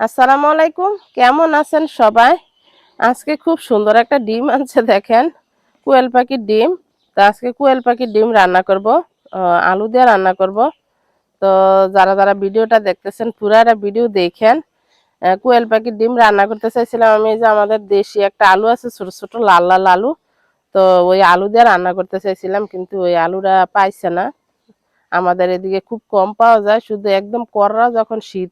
আসসালামু আলাইকুম। কেমন আছেন সবাই? আজকে খুব সুন্দর একটা ডিম আনছে, দেখেন। কোয়েল পাখির ডিম। তো আজকে কোয়েল পাখির ডিম রান্না করব আলু দিয়ে রান্না করব। তো যারা যারা ভিডিওটা দেখতেছেন পুরাটা ভিডিও দেখেন। কোয়েল পাখির ডিম রান্না করতে চাইছিলাম আমি যে আমাদের দেশি একটা আলু আছে, ছোট ছোট, লাল লাল আলু। তো ওই আলু দিয়ে রান্না করতে চাইছিলাম, কিন্তু ওই আলুটা পাইছে না। আমাদের এদিকে খুব কম পাওয়া যায়, শুধু একদম কররা যখন শীত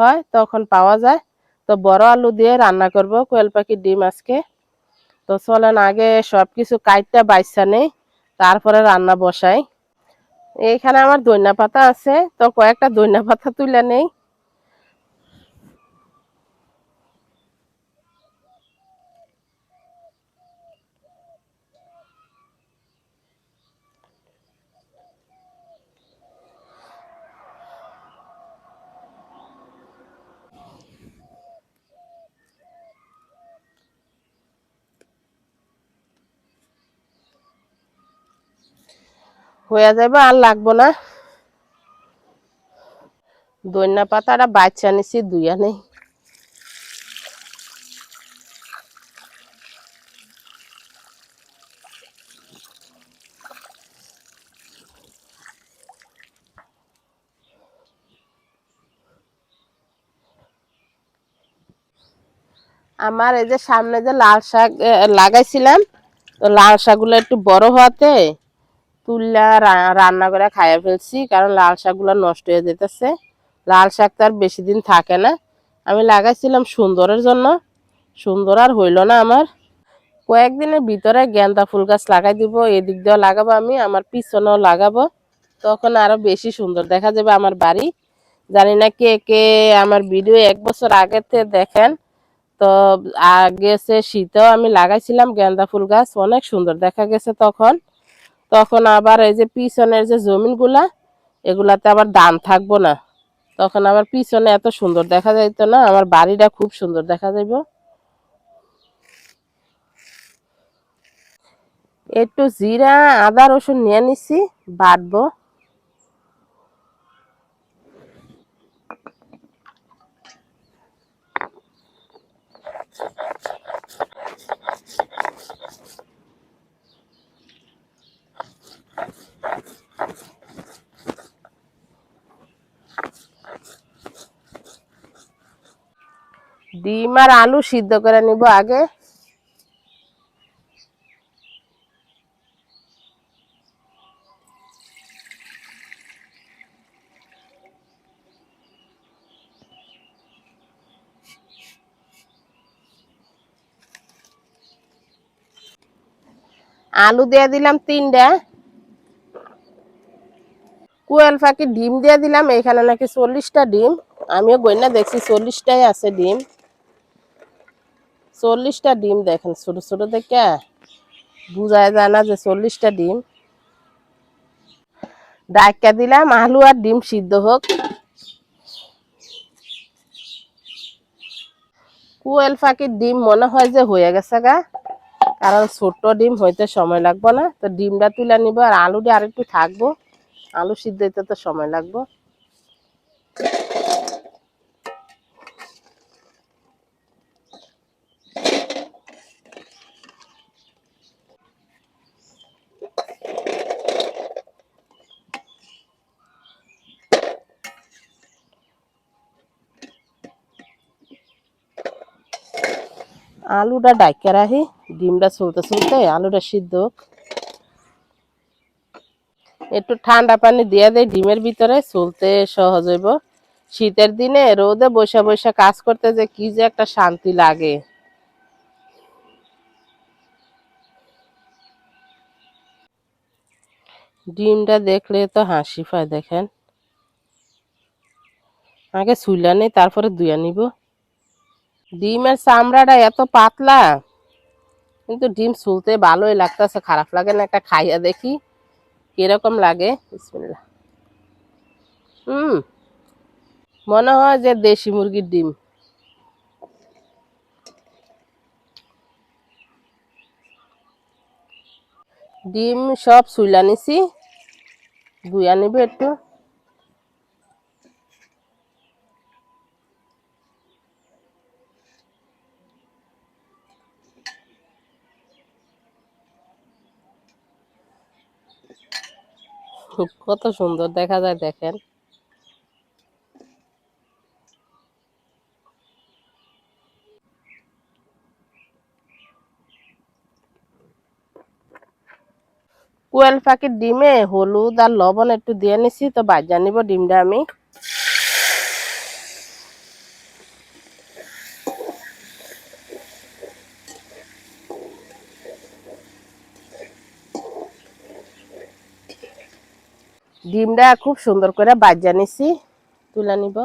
হয়, তখন পাওয়া যায়। তো বড় আলু দিয়ে রান্না করব, কোয়েল পাখির ডিম আজকে। তো চলেন, আগে সব কিছু কাইটটা বাইসা নেই, তারপরে রান্না বসাই। এখানে আমার দইনা পাতা আছে, তো কয়েকটা দইনা পাতা তুলে নেই। হয়ে যাবে, আর লাগবো না। দইনা পাতাটা বাচ্চা নিছি, দুইয়া নেই। আমার এই যে সামনে যে লাল শাক লাগাইছিলাম, তো লাল শাকগুলো একটু বড় হওয়াতে তুললা রান্না করে খাইয়া ফেলছি, কারণ লাল শাকগুলো নষ্ট হয়ে যেতেছে। লাল শাক তো আর বেশি দিন থাকে না। আমি লাগাইছিলাম সুন্দরের জন্য। সুন্দর আর হইল না আমার। কয়েকদিনের ভিতরে গেন্দা ফুল গাছ লাগাই দিব, এদিক দিয়েও লাগাবো আমি, আমার পিছনেও লাগাবো। তখন আরও বেশি সুন্দর দেখা যাবে আমার বাড়ি। জানি না কে কে আমার ভিডিও এক বছর থেকে দেখেন। তো আগে সে শীতেও আমি লাগাইছিলাম গেন্দা ফুল গাছ, অনেক সুন্দর দেখা গেছে তখন। তখন আবার এই যে পিছনের যে জমিনগুলা, এগুলাতে আবার ধান থাকব না। তখন আবার পিছনে এত সুন্দর দেখা যাইতো না, আমার বাড়িটা খুব সুন্দর দেখা যাইব। একটু জিরা, আদা, রসুন নিয়ে নিছি, বাটবো। ডিম আর আলু সিদ্ধ করে নিব আগে। আলু দিয়ে দিলাম তিনটা। কুয়েল পাখি ডিম দিয়ে দিলাম, এখানে নাকি চল্লিশটা ডিম। আমিও গইনা দেখছি চল্লিশটাই আছে ডিম। চল্লিশটা ডিম দেখেন, ছোট ছোট দেখে বুঝায় যায় না যে চল্লিশটা ডিম। ডাক্কা দিলাম, আলু আর ডিম সিদ্ধ হোক। কুয়েল পাখির ডিম মনে হয় যে হয়ে গেছে গা, কারণ ছোট্ট ডিম হইতে সময় লাগবে না। তো ডিমটা তুলে নিব আর আলুটা আর একটু থাকব। আলু সিদ্ধ হইতে তো সময় লাগবে। আলুটা ডাইকা রাখি, ডিমটা চলতে চলতে আলুটা সিদ্ধ একটু ঠান্ডা পানি দিয়ে দেয় ডিমের ভিতরে চলতে সহজ হইব। শীতের দিনে রোদে বসে বসে কাজ করতে যে কি যে একটা শান্তি লাগে। ডিমটা দেখলে তো হাসি পায় দেখেন। আগে সুইলা নেই, তারপরে দুয়া নিব। ডিমের চামড়াটা এত পাতলা, কিন্তু ডিম চুলতে ভালোই লাগতেছে, খারাপ লাগে না, একটা খাইয়া দেখি কীরকম লাগে। বিসমিল্লাহ। হুম, মনে হয় যে দেশি মুরগির ডিম। ডিম সব সুইলা নিছি, ধুইয়া নিবে একটু। কত সুন্দর, দেখা যায় দেখেন। কোয়েল পাখির ডিমে হলুদ আর লবণ একটু দিয়ে নিছি, তো বাজার নিব ডিমটা আমি। ডিমটা খুব সুন্দর করে বাজা নিছি। তুলে নিব।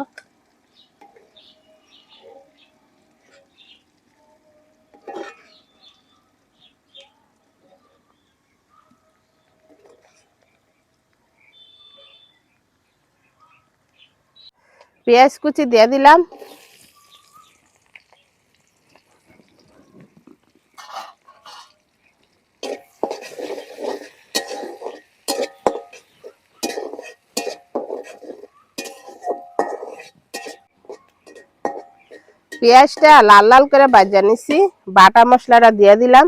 পেঁয়াজ কুচি দিয়ে দিলাম। পেঁয়াজটা লাল লাল করে বাজা নিছি, বাটা মশলাটা দিয়ে দিলাম।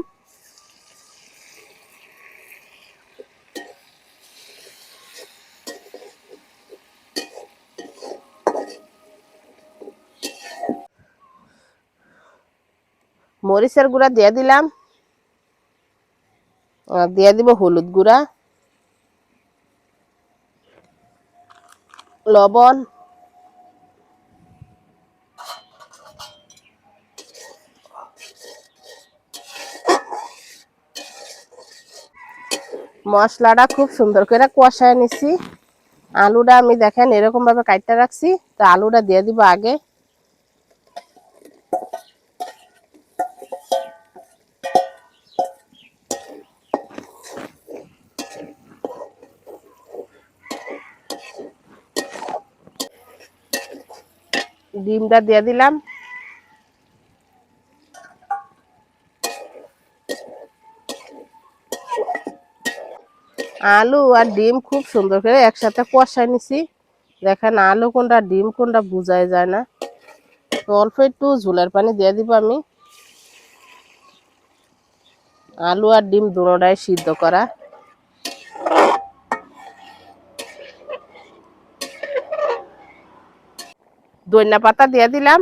মরিচের গুঁড়া দিয়ে দিলাম। দিয়ে দিব হলুদ গুঁড়া। লবণ। মশলাটা খুব সুন্দর করে কষায় নিছি। আলুটা আমি দেখেন এরকম ভাবে কাটতে রাখছি। তো আলুটা দিয়ে দিব আগে। ডিমটা দিয়ে দিলাম। আলু আর ডিম খুব সুন্দর করে একসাথে কষাই নিছি। দেখেন আলু কোনটা, ডিম কোনটা বোঝাই যায় না। তো অল্প একটু ঝোলের পানি দিয়ে দিব আমি। আলু আর ডিম দুটোটাই সিদ্ধ করা। ধনিয়া পাতা দিয়ে দিলাম।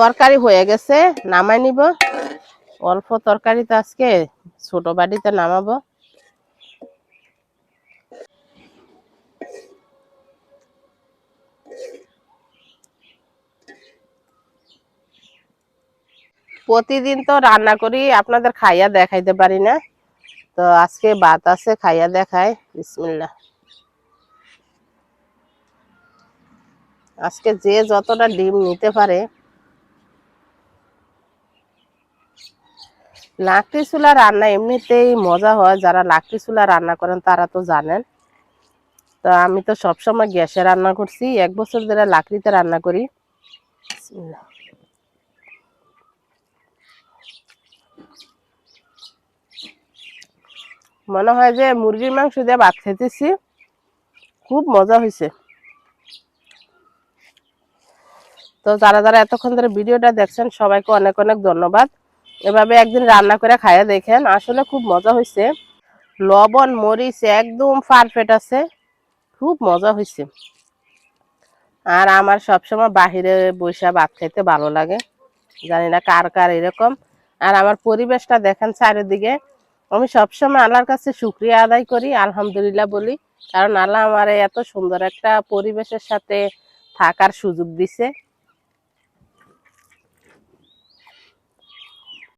তরকারি হয়ে গেছে, নামাই নিব। অল্প তরকারি তো আজকে ছোট বাড়িতে নামাবো। প্রতিদিন তো রান্না করি, আপনাদের খাইয়া দেখাইতে পারি না। তো আজকে ভাত আছে, খাইয়া দেখায় বিসমিল্লাহ। আজকে যে যতটা ডিম নিতে পারে লাকড়ি চুলা রান্না এমনিতেই মজা হয়, যারা লাকড়ি চুলা রান্না করেন তারা তো জানেন। তো আমি তো সবসময় গ্যাসে রান্না করছি, এক বছর ধরে লাকড়িতে রান্না করি। মনে হয় যে মুরগির মাংস দিয়ে ভাত খেতেছি খুব মজা হয়েছে তো যারা যারা এতক্ষণ ধরে ভিডিওটা দেখছেন, সবাইকে অনেক অনেক ধন্যবাদ। এভাবে একদিন রান্না করে খাইয়া দেখেন, আসলে খুব মজা হয়েছে লবণ, মরিচ একদম পারফেক্ট আছে, খুব মজা হয়েছে আর আমার সবসময় বাহিরে বসে ভাত খাইতে ভালো লাগে, জানি না কার কার এরকম। আর আমার পরিবেশটা দেখেন চারিদিকে, আমি সবসময় আল্লাহর কাছে শুক্রিয়া আদায় করি, আলহামদুলিল্লাহ বলি, কারণ আল্লাহ আমার এত সুন্দর একটা পরিবেশের সাথে থাকার সুযোগ দিছে।